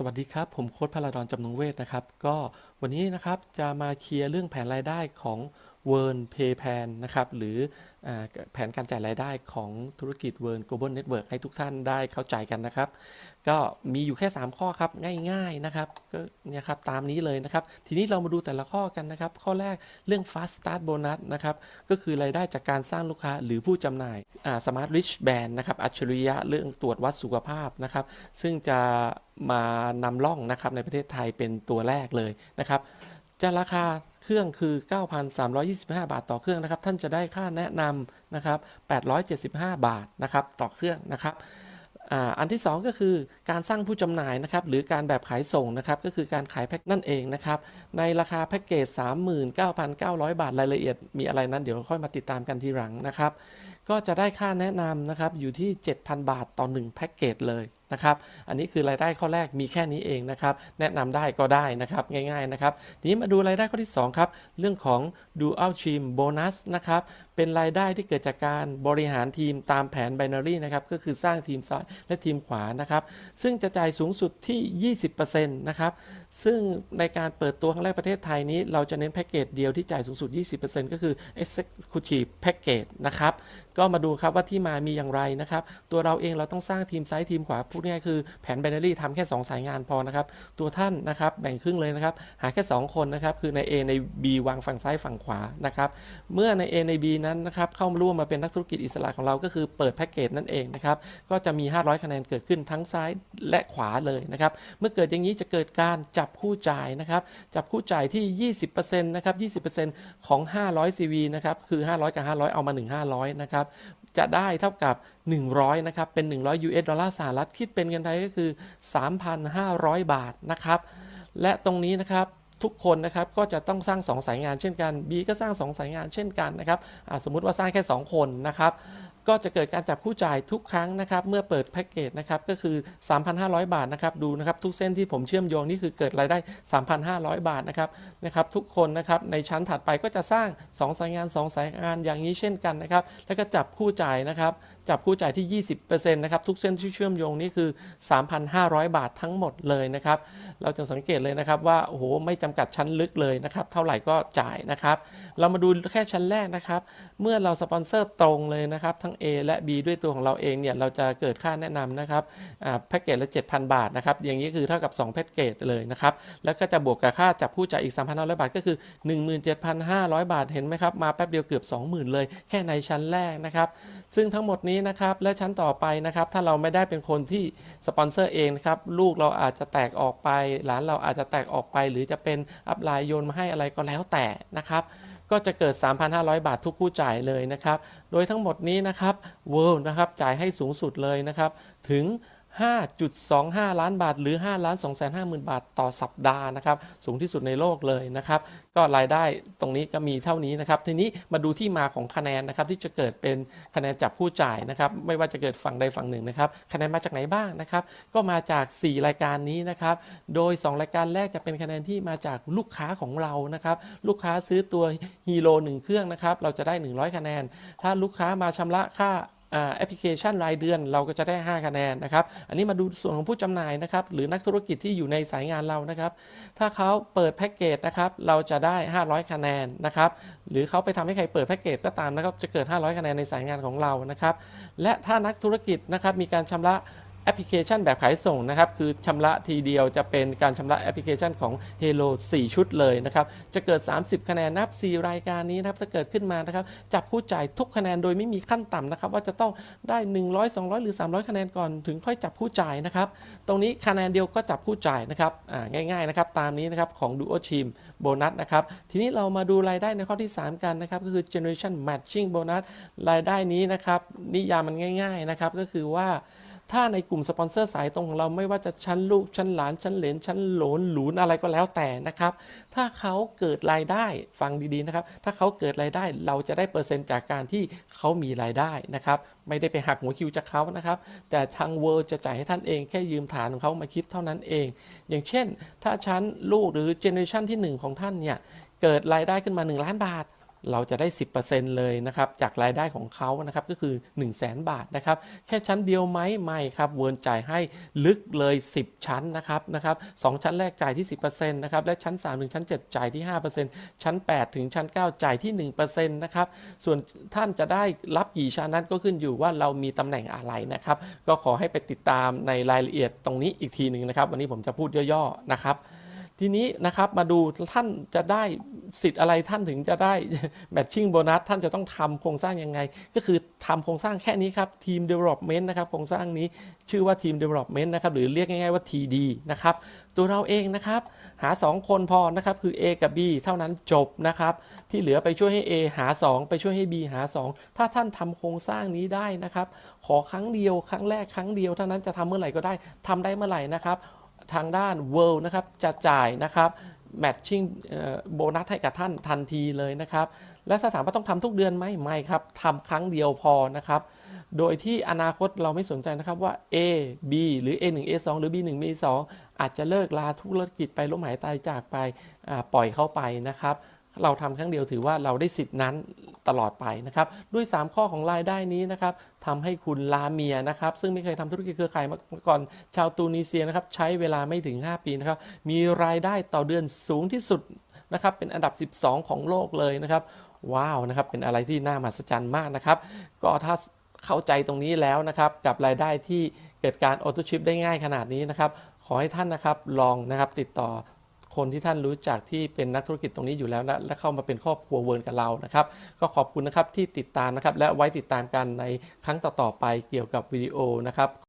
สวัสดีครับ ผมโค้ดพลาดอนจำนงเวทนะครับ ก็วันนี้นะครับจะมาเคลียร์เรื่องแผนรายได้ของ เวิร์นเพย์แพนนะครับหรืออแผนการจ่ายรายได้ของธุรกิจเวิร์น global network ให้ทุกท่านได้เข้าใจกันนะครับ ก็มีอยู่แค่ 3 ข้อครับง่ายๆนะครับก็เนี่ยครับตามนี้เลยนะครับ ทีนี้เรามาดูแต่ละข้อกันนะครับ ข้อแรกเรื่อง fast start bonus นะครับก็คือรายได้จากการสร้างลูกค้าหรือผู้จำหน่ายอ่า smart rich band นะครับอัจฉริยะเรื่องตรวจวัดสุขภาพนะครับ ซึ่งจะมานำร่องนะครับในประเทศไทยเป็นตัวแรกเลยนะครับจะราคา เครื่องคือ 9,325 บาทต่อเครื่องนะครับ ท่านจะได้ค่าแนะนำนะครับ 875 บาทนะครับต่อเครื่องนะครับอันที่ 2 ก็คือการสร้างผู้จำหน่ายนะครับหรือการแบบขายส่งนะครับก็คือการขายแพ็คนั่นเองนะครับในราคาแพ็กเกจ 39,900 บาทรายละเอียดมีอะไรนั้นเดี๋ยวค่อยมาติดตามกันทีหลังนะครับ ก็จะได้ค่าแนะนำนะครับอยู่ที่ 7,000 บาทต่อ 1 แพ็กเกจเลยนะครับ อันนี้คือรายได้ข้อแรกมีแค่นี้เองนะครับ แนะนำได้ก็ได้นะครับง่ายๆนะครับทีนี้มาดูรายได้ข้อที่ 2 ครับ เรื่องของ Dual Team Bonus นะครับ เป็นรายได้ที่เกิดจากการบริหารทีมตามแผน Binary นะครับ ก็คือสร้างทีมซ้ายและทีมขวานะครับ ซึ่งจะจ่ายสูงสุดที่ 20%นะครับ ซึ่งในการเปิดตัวครั้งแรกประเทศไทยนี้เราจะเน้นแพ็กเกจเดียวที่จ่ายสูงสุด 20%ก็คือ Executive Package นะครับก็มาดูครับว่าที่มามีอย่างไรนะครับ ตัวเราเองเราต้องสร้างทีมซ้ายทีมขวาพูดง่ายคือแผน Binary ทำแค่ 2 สายงานพอนะครับ ตัวท่านนะครับแบ่งครึ่งเลยนะครับ หาแค่ 2 คนนะครับ คือใน A ใน B วางฝั่งซ้ายฝั่งขวานะครับ เมื่อใน A ใน B นั้นนะครับเข้ามาร่วมมาเป็นนักธุรกิจอิสระของเราก็คือเปิดแพ็กเกจนั่นเองนะครับ ก็จะมี 500 คะแนนเกิดขึ้นทั้งซ้ายและขวาเลยนะครับ เมื่อเกิดอย่างนี้จะเกิดการจับคู่จ่ายนะครับ จับคู่จ่ายที่ 20%นะครับ 20%ของ 500 CV นะครับ คือ 500 กับ 500 เอามา 1 500 นะครับจะได้เท่ากับ 100 นะครับ เป็น 100 US ดอลลาร์สหรัฐคิดเป็นเงินไทยก็คือ 3,500 บาทนะครับ และตรงนี้นะครับทุกคนนะครับก็จะต้องสร้าง 2 สายงานเช่นกัน B ก็สร้าง 2 สายงานเช่นกันนะครับสมมุติว่าสร้างแค่ 2 คนนะครับ ก็จะเกิดการจับคู่จ่ายทุกครั้งนะครับ เมื่อเปิดแพ็กเกจนะครับก็คือ 3,500 บาทนะครับดูนะครับทุกเส้นที่ผมเชื่อมโยงนี่คือเกิดรายได้ 3,500 บาทนะครับนะครับทุกคนนะครับในชั้นถัดไปก็จะสร้าง 2 สายงาน 2 สายงานอย่างนี้เช่นกันนะครับแล้วก็จับคู่จ่ายนะครับ จับคู่จ่ายที่ 20%นะครับ ทุกเส้นที่เชื่อมโยงนี่คือ 3,500 บาททั้งหมดเลยนะครับ เราจะสังเกตเลยนะครับว่า โอ้โห ไม่จำกัดชั้นลึกเลยนะครับ เท่าไหร่ก็จ่ายนะครับ เรามาดูแค่ชั้นแรกนะครับ เมื่อเราสปอนเซอร์ตรงเลยนะครับ ทั้ง A และ B ด้วยตัวของเราเองเนี่ย เราจะเกิดค่าแนะนำนะครับแพ็กเกจละ 7,000 บาทนะครับ อย่างนี้คือเท่ากับ 2 แพ็กเกจเลยนะครับ แล้วก็จะบวกกับค่าจับคู่จ่ายอีก 3,500 บาทก็คือ 17,500 บาท เห็นไหมครับ มาแป๊บเดียวเกือบ 20,000 เลย แค่ในชั้นแรกนะครับ ซึ่งทั้งหมดนี้นะครับ และชั้นต่อไปนะครับ ถ้าเราไม่ได้เป็นคนที่สปอนเซอร์เองนะครับ ลูกเราอาจจะแตกออกไป หลานเราอาจจะแตกออกไป หรือจะเป็นอัพไลน์โยนมาให้อะไรก็แล้วแต่นะครับ ก็จะเกิด 3,500 บาททุกคู่จ่ายเลยนะครับ โดยทั้งหมดนี้นะครับ World นะครับจ่ายให้สูงสุดเลยนะครับ ถึง 5.25 ล้านบาท หรือ5ล้าน250,000 บาทต่อสัปดาห์นะครับ สูงที่สุดในโลกเลยนะครับ ก็รายได้ตรงนี้ก็มีเท่านี้นะครับ ทีนี้มาดูที่มาของคะแนนนะครับ ที่จะเกิดเป็นคะแนนจับผู้จ่ายนะครับ ไม่ว่าจะเกิดฝั่งใดฝั่งหนึ่งนะครับ คะแนนมาจากไหนบ้างนะครับ ก็มาจาก 4 รายการนี้นะครับ โดย 2 รายการแรกจะเป็นคะแนนที่มาจากลูกค้าของเรานะครับ ลูกค้าซื้อตัวฮีโร่หนึ่งเครื่องนะครับ เราจะได้ 100 คะแนน ถ้าลูกค้ามาชำระค่า แอปพลิเคชันรายเดือนเราก็จะได้ 5 คะแนนนะครับ อันนี้มาดูส่วนของผู้จำหน่ายนะครับ หรือนักธุรกิจที่อยู่ในสายงานเรานะครับ ถ้าเขาเปิดแพ็กเกจนะครับ เราจะได้ 500 คะแนนนะครับ หรือเขาไปทำให้ใครเปิดแพ็กเกจก็ตามนะครับ จะเกิด 500 คะแนนในสายงานของเรานะครับ และถ้านักธุรกิจนะครับมีการชำระ แอปพลิเคชันแบบขายส่งนะครับ คือชำระทีเดียวจะเป็นการชำระแอปพลิเคชันของ h e l o 4 ชุดเลยนะครับ จะเกิด 30 คะแนนนับ 4 รายการนี้นะครับถ้าเกิดขึ้นมานะครับจับผู้จ่ายทุกคะแนนโดยไม่มีขั้นต่ำนะครับว่าจะต้องได้ 100 200 หรือ 300 คะแนนก่อนถึงค่อยจับผู้จ่ายนะครับตรงนี้คะแนนเดียวก็จับผู้จ่ายนะครับง่ายๆนะครับตามนี้นะครับของ Duo Team โบนัสนะครับทีนี้เรามาดูรายได้ในข้อที่ 3 กันนะครับก็คือ Generation Matching Bonus รายได้นี้นะครับนิยามมันง่าย ๆนะครับก็คือว่า ถ้าในกลุ่มสปอนเซอร์สายตรงของเราไม่ว่าจะชั้นลูกชั้นหลานชั้นเหลนชั้นหลนหลูนอะไรก็แล้วแต่นะครับ ถ้าเขาเกิดรายได้ฟังดีๆนะครับ ถ้าเขาเกิดรายได้เราจะได้เปอร์เซ็นต์จากการที่เขามีรายได้นะครับไม่ได้ไปหักหัวคิวจากเขานะครับ แต่ทางเวิร์จะจ่ายให้ท่านเองแค่ยืมฐานของเขามาคิดเท่านั้นเอง อย่างเช่น ถ้าชั้นลูกหรือเจเนอเรชันที่ 1 ของท่านเนี่ยเกิดรายได้ขึ้นมา 1 ล้านบาท เราจะได้ 10%เลยนะครับจากรายได้ของเขานะครับก็คือ 1 0 0 0 0แบาทนะครับแค่ชั้นเดียวไหมไม่ครับเวิร์นจ่ายให้ลึกเลย 10 ชั้นนะครับนะครับสชั้นแรกจ่ายที่ 10%นะครับและชั้น 3 ถึงชั้น 7 จ่ายที่ 5%ชั้น 8 ถึงชั้น 9 จ่ายที่ 1%นะครับส่วนท่านจะได้รับกี่ชั้นนั้นก็ขึ้นอยู่ว่าเรามีตำแหน่งอะไรนะครับก็ขอให้ไปติดตามในรายละเอียดตรงนี้อีกทีหนึ่งนะครับวันนี้ผมจะพูดย่อๆนะครับทีนี้นะครับมาดูท่านจะได้ สิทธิ์อะไรท่านถึงจะได้แมทชิ่งโบนัสท่านจะต้องทำโครงสร้างยังไง ก็คือทำโครงสร้างแค่นี้ครับทีม Development นะครับโครงสร้างนี้ชื่อว่าทีม Development นะครับหรือเรียกง่ายๆว่า TD นะครับตัวเราเองนะครับหา 2 คนพอนะครับคือ A กับ B เท่านั้นจบนะครับที่เหลือไปช่วยให้ A หา 2 ไปช่วยให้ B หา 2 ถ้าท่านทำโครงสร้างนี้ได้นะครับขอครั้งเดียวครั้งแรกครั้งเดียวเท่านั้นจะทำเมื่อไหร่ก็ได้ทำได้เมื่อไหร่นะครับทางด้าน World นะครับจะจ่ายนะครับ แมทชิ่งโบนัสให้กับท่านทันทีเลยนะครับ และถ้าถามว่าต้องทำทุกเดือนไหมไม่ครับทำครั้งเดียวพอนะครับ โดยที่อนาคตเราไม่สนใจนะครับว่า A B หรือ A1 A2 หรือ B1 B2 อาจจะเลิกลาธุรกิจไปล้มหายตายจากไปปล่อยเข้าไปนะครับ เราทำครั้งเดียวถือว่าเราได้สิทธินั้นตลอดไปนะครับ ด้วย 3 ข้อของรายได้นี้นะครับทำให้คุณลาเมียนะครับ ซึ่งไม่เคยทำธุรกิจเครือข่ายมาก่อนชาวตูนิเซียนะครับ ใช้เวลาไม่ถึง 5 ปีนะครับ มีรายได้ต่อเดือนสูงที่สุดนะครับ เป็นอันดับ 12 ของโลกเลยนะครับ ว้าวนะครับ เป็นอะไรที่น่ามหัศจรรย์มากนะครับ ก็ถ้าเข้าใจตรงนี้แล้วนะครับ กับรายได้ที่เกิดการออโตชิปได้ง่ายขนาดนี้นะครับ ขอให้ท่านนะครับลองนะครับติดต่อ คนที่ท่านรู้จักที่เป็นนักธุรกิจตรงนี้อยู่แล้วนะและเข้ามาเป็นครอบครัวเวิร์นกับเรานะครับ ก็ขอบคุณนะครับที่ติดตามนะครับและไว้ติดตามกันในครั้งต่อๆไปเกี่ยวกับวิดีโอนะครับ